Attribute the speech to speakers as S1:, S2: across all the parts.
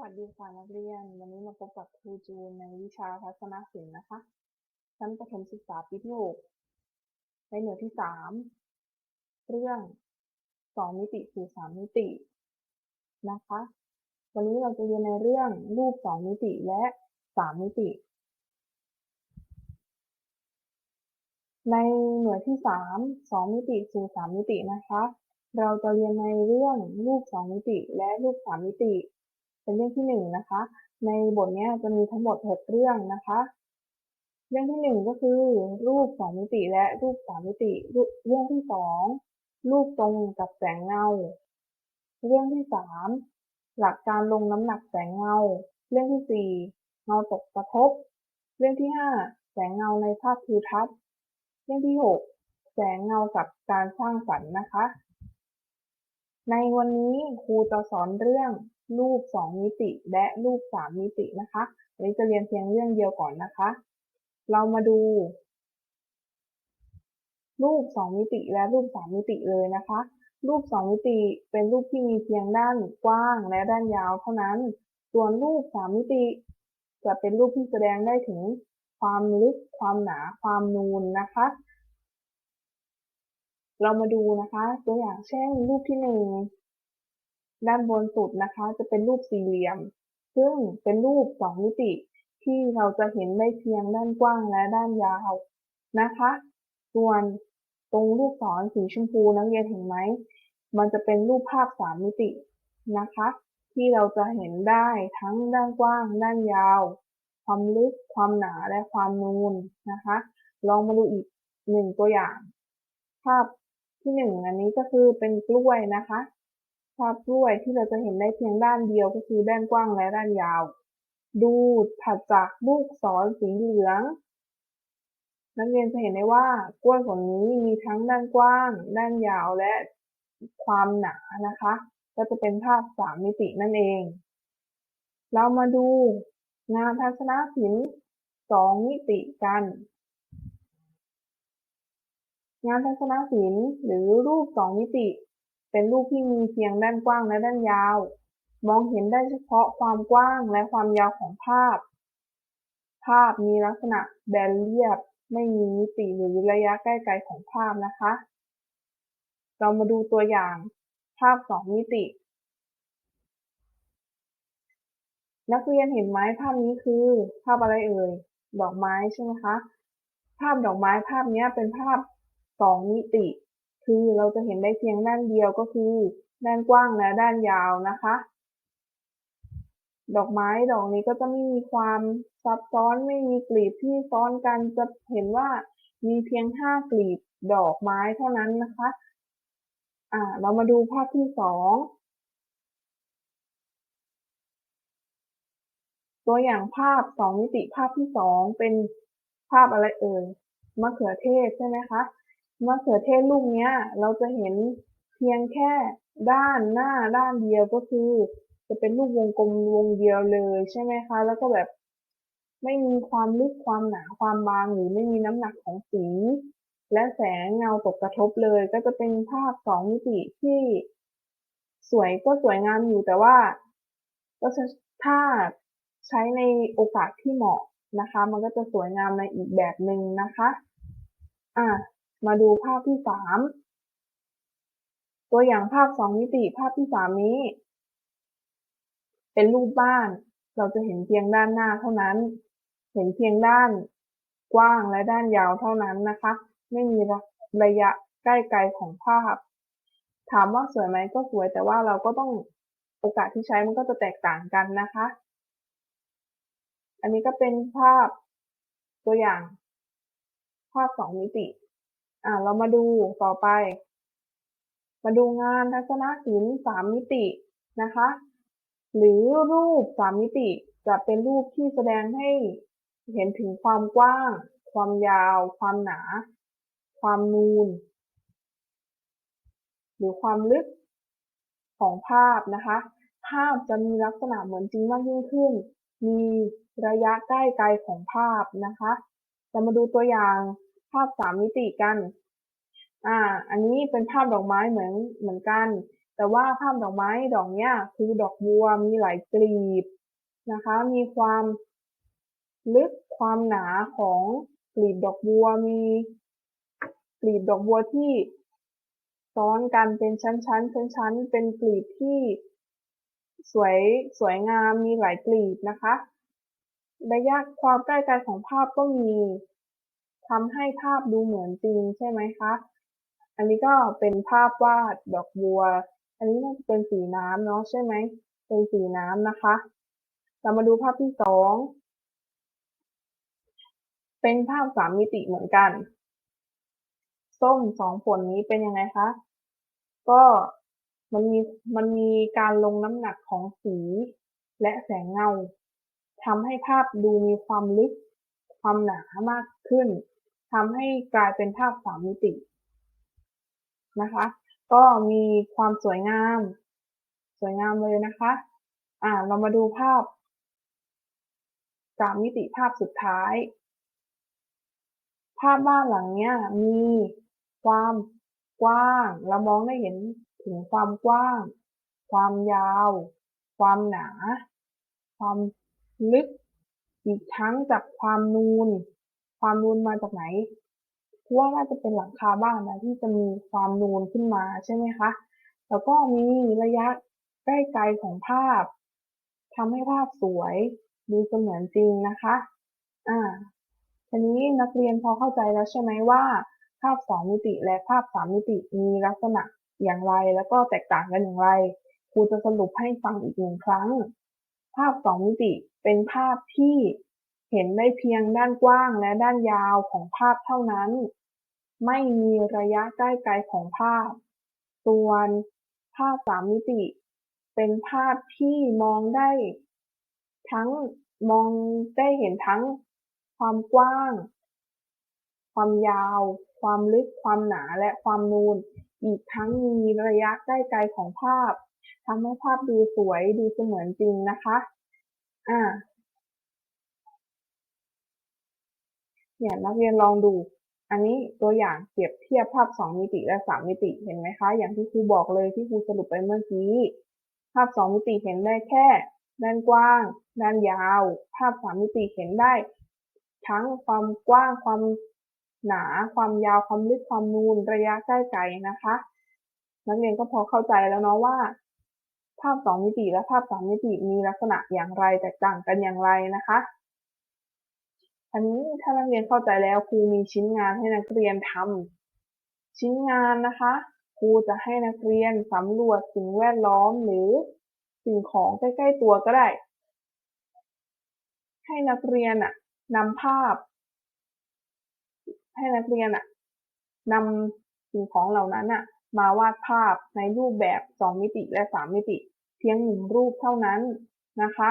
S1: วัสดีค่ะนักเรียน วันนี้มาพบกับครูจูนในวิชาทัศนศิลป์นะคะ ชั้นประถมศึกษาปีที่หกในหน่วยที่สามเรื่องสองมิติสู่สามมิตินะคะ วันนี้เราจะเรียนในเรื่องรูปสองมิติและสามมิติ ในหน่วยที่สามสองมิติสู่สามมิตินะคะ เราจะเรียนในเรื่องรูปสองมิติและรูปสามมิติ เป็นเรื่องที่หนึ่งนะคะ ในบทนี้จะมีทั้งหมดหกเรื่องนะคะ เรื่องที่หนึ่งก็คือรูปสองมิติและรูปสามมิติ เรื่องที่สองรูปตรงกับแสงเงา เรื่องที่สามหลักการลงน้ำหนักแสงเงา เรื่องที่สี่เงาตกกระทบ เรื่องที่ห้าแสงเงาในภาพทิวทัศน์เรื่องที่หกแสงเงากับการสร้างสรรค์นะคะ ในวันนี้ครูจะสอนเรื่อง รูปสองมิติ และรูปสามมิตินะคะวันนี้จะเรียนเพียงเรื่องเดียวก่อนนะคะ เรามาดู รูปสองมิติและรูปสามมิติเลยนะคะ รูปสองมิติเป็นรูปที่มีเพียงด้านกว้างและด้านยาวเท่านั้น ส่วนรูปสามมิติ จะเป็นรูปที่แสดงได้ถึงความลึก ความหนา ความนูนนะคะ เรามาดูนะคะ ตัวอย่างเช่นรูปที่หนึ่ง ด้านบนสุดนะคะ จะเป็นรูปสี่เหลี่ยม ซึ่งเป็นรูปสองมิติที่เราจะเห็นได้เพียงด้านกว้างและด้านยาวนะคะ ส่วนตรงลูกศรสีชมพูนักเรียนเห็นไหม มันจะเป็นรูปภาพสามมิตินะคะ ที่เราจะเห็นได้ทั้งด้านกว้าง ด้านยาว ความลึก ความหนาและความนูนนะคะ ลองมาดูอีกหนึ่งตัวอย่าง ภาพที่หนึ่งอันนี้ก็คือเป็นกล้วยนะคะ ภาพกล้วยที่เราจะเห็นได้เพียงด้านเดียวก็คือด้านกว้างและด้านยาว ดูถัดจากลูกศรสีเหลือง นักเรียนจะเห็นได้ว่ากล้วยผลนี้มีทั้งด้านกว้าง ด้านยาวและความหนานะคะ ก็จะเป็นภาพสามมิตินั่นเอง เรามาดูงานทัศนศิลป์สองมิติกันงานทัศนศิลป์หรือรูปสองมิติ เป็นรูปที่มีเพียงด้านกว้างและด้านยาว มองเห็นได้เฉพาะความกว้างและความยาวของภาพ ภาพมีลักษณะแบนเรียบ ไม่มีมิติหรือระยะใกล้ไกลของภาพนะคะ เรามาดูตัวอย่าง ภาพสองมิติ นักเรียนเห็นไหมภาพนี้คือ ภาพอะไรเอ่ย ดอกไม้ใช่ไหมคะ ภาพดอกไม้ภาพนี้เป็นภาพสองมิติ คือเราจะเห็นได้เพียงด้านเดียวก็คือ ด้านกว้างและด้านยาวนะคะ ดอกไม้ดอกนี้ก็จะไม่มีความซับซ้อนไม่มีกลีบที่ซ้อนกันจะเห็นว่ามีเพียงห้ากลีบดอกไม้เท่านั้นนะคะ อ่า เรามาดูภาพที่สองตัวอย่างภาพสองมิติภาพที่สองเป็นภาพอะไรเอ่ยมะเขือเทศใช่ไหมคะ มะเขือเทศลูกเนี้ย เราจะเห็นเพียงแค่ด้านหน้าด้านเดียวก็คือ จะเป็นรูปวงกลมวงเดียวเลยใช่ไหมคะ แล้วก็แบบไม่มีความลึกความหนาความบางหรือไม่มีน้ำหนักของสี และแสงเงาตกกระทบเลย ก็จะเป็นภาพสองมิติที่ สวยก็สวยงามอยู่แต่ว่าก็จะถ้าใช้ในโอกาสที่เหมาะนะคะ มันก็จะสวยงามในอีกแบบหนึ่งนะคะ อะ มาดูภาพที่สามตัวอย่างภาพสองมิติภาพที่สามนี้ เป็นรูปบ้าน เราจะเห็นเพียงด้านหน้าเท่านั้น เห็นเพียงด้านกว้างและด้านยาวเท่านั้นนะคะ ไม่มีระยะใกล้ไกลของภาพ ถามว่าสวยไหมก็สวย แต่ว่าเราก็ต้องโอกาสที่ใช้มันก็จะแตกต่างกันนะคะ อันนี้ก็เป็นภาพตัวอย่าง ภาพสองมิติ อ่า เรามาดูต่อไป มาดูงานทัศนศิลป์สามมิตินะคะ หรือรูปสามมิติจะเป็นรูปที่แสดงให้เห็นถึงความกว้าง ความยาว ความหนา ความนูน หรือความลึกของภาพนะคะ ภาพจะมีลักษณะเหมือนจริงมากยิ่งขึ้น มีระยะใกล้ไกลของภาพนะคะเรามาดูตัวอย่าง ภาพสามมิติกัน อ่า อันนี้เป็นภาพดอกไม้เหมือนเหมือนกัน แต่ว่าภาพดอกไม้ดอกเนี้ยคือดอกบัวมีหลายกลีบนะคะ มีความลึกความหนาของกลีบดอกบัวมีกลีบดอกบัวที่ซ้อนกันเป็นชั้นๆชั้นๆเป็นกลีบที่สวยสวยงามมีหลายกลีบนะคะ ระยะความใกล้กันของภาพก็มี ทำให้ภาพดูเหมือนจริงใช่ไหมคะ อันนี้ก็เป็นภาพวาดดอกบัว อันนี้น่าจะเป็นสีน้ำเนาะใช่ไหม เป็นสีน้ำนะคะ เรามาดูภาพที่สอง เป็นภาพสามมิติเหมือนกัน ส้มสองผลนี้เป็นยังไงคะ ก็มันมีมันมีการลงน้ำหนักของสีและแสงเงาทำให้ภาพดูมีความลึกความหนามากขึ้น ทำให้กลายเป็นภาพสามมิตินะคะ ก็มีความสวยงาม สวยงามเลยนะคะ อ่า เรามาดูภาพสามมิติภาพสุดท้าย ภาพบ้านหลังเนี้ยมีความกว้าง เรามองได้เห็นถึงความกว้าง ความยาว ความหนา ความลึก อีกทั้งจากความนูน ความนูนมาจากไหนเพราะว่าน่าจะเป็นหลังคาบ้านนะที่จะมีความนูนขึ้นมาใช่ไหมคะ แล้วก็มีระยะใกล้ไกลของภาพทำให้ภาพสวยดูเสมือนจริงนะคะ อ่าทีนี้นักเรียนพอเข้าใจแล้วใช่ไหมว่า ภาพสองมิติและภาพสามมิติมีลักษณะอย่างไร แล้วก็แตกต่างกันอย่างไรครูจะสรุปให้ฟังอีกหนึ่งครั้ง ภาพสองมิติเป็นภาพที่ เห็นได้เพียงด้านกว้างและด้านยาวของภาพเท่านั้น ไม่มีระยะใกล้ไกลของภาพ ส่วนภาพสามมิติ เป็นภาพที่มองได้ ทั้งมองได้เห็นทั้งความกว้าง ความยาว ความลึก ความหนา และความนูน อีกทั้งมีระยะใกล้ไกลของภาพทำให้ภาพดูสวยดูเสมือนจริงนะคะ อ่า เนี่ย นักเรียนลองดู อันนี้ตัวอย่างเปรียบเทียบภาพ 2 มิติและ 3 มิติเห็นไหมคะ อย่างที่ครูบอกเลยที่ครูสรุปไปเมื่อกี้ ภาพ 2 มิติเห็นได้แค่ด้านกว้าง ด้านยาว ภาพ 3 มิติเห็นได้ ทั้งความกว้าง ความหนา ความยาว ความลึก ความนูน ระยะใกล้ไกลนะคะ นักเรียนก็พอเข้าใจแล้วเนาะว่า ภาพ 2 มิติและภาพ 3 มิติมีลักษณะอย่างไรแตกต่างกันอย่างไรนะคะ อันนี้ถ้านักเรียนเข้าใจแล้วครูมีชิ้นงานให้นักเรียนทำชิ้นงานนะคะ ครูจะให้นักเรียนสำรวจสิ่งแวดล้อมหรือสิ่งของใกล้ๆตัวก็ได้ ให้นักเรียนอะนำภาพ ให้นักเรียนอะนำสิ่งของเหล่านั้นอะมาวาดภาพในรูปแบบ 2 มิติและ 3 มิติ เพียงหนึ่งรูปเท่านั้นนะคะ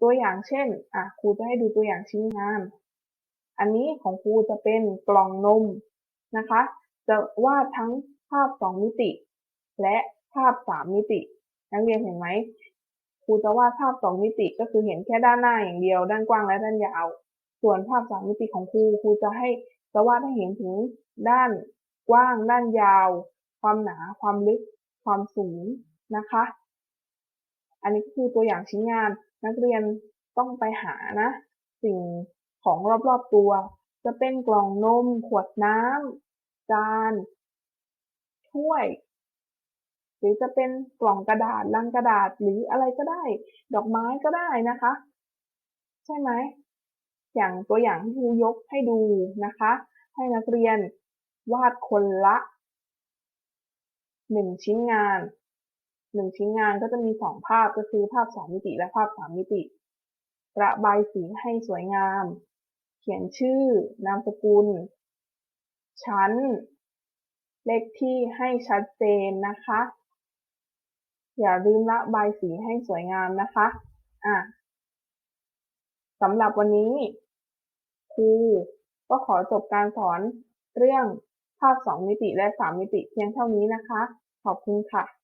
S1: ตัวอย่างเช่นอะครูจะให้ดูตัวอย่างชิ้นงาน อันนี้ของครูจะเป็นกล่องนมนะคะ จะวาดทั้งภาพ 2 มิติ และภาพ 3 มิติ นักเรียนเห็นไหมครูจะวาดภาพ 2 มิติก็คือเห็นแค่ด้านหน้าอย่างเดียว ด้านกว้างและด้านยาว ส่วนภาพ 3 มิติของครูครูจะให้จะวาดให้เห็นถึงด้านกว้าง ด้านยาว ความหนา ความลึก ความสูงนะคะ อันนี้คือตัวอย่างชิ้นงาน นักเรียนต้องไปหานะ สิ่งของรอบๆตัว จะเป็นกล่องนม ขวดน้ำจานถ้วย หรือจะเป็นกล่องกระดาษลังกระดาษหรืออะไรก็ได้ ดอกไม้ก็ได้นะคะ ใช่ไหมอย่างตัวอย่างที่ครูยกให้ดูนะคะ ให้นักเรียนวาดคนละหนึ่งชิ้นงาน หนึ่งชิ้นงานก็จะมีสองภาพก็คือภาพสองมิติและภาพสามมิติ ระบายสีให้สวยงาม เขียนชื่อ นามสกุล ชั้น เลขที่ให้ชัดเจนนะคะ อย่าลืมระบายสีให้สวยงามนะคะอะสำหรับวันนี้ครูก็ขอจบการสอนเรื่องภาพ2มิติและ3มิติเพียงเท่านี้นะคะ ขอบคุณค่ะ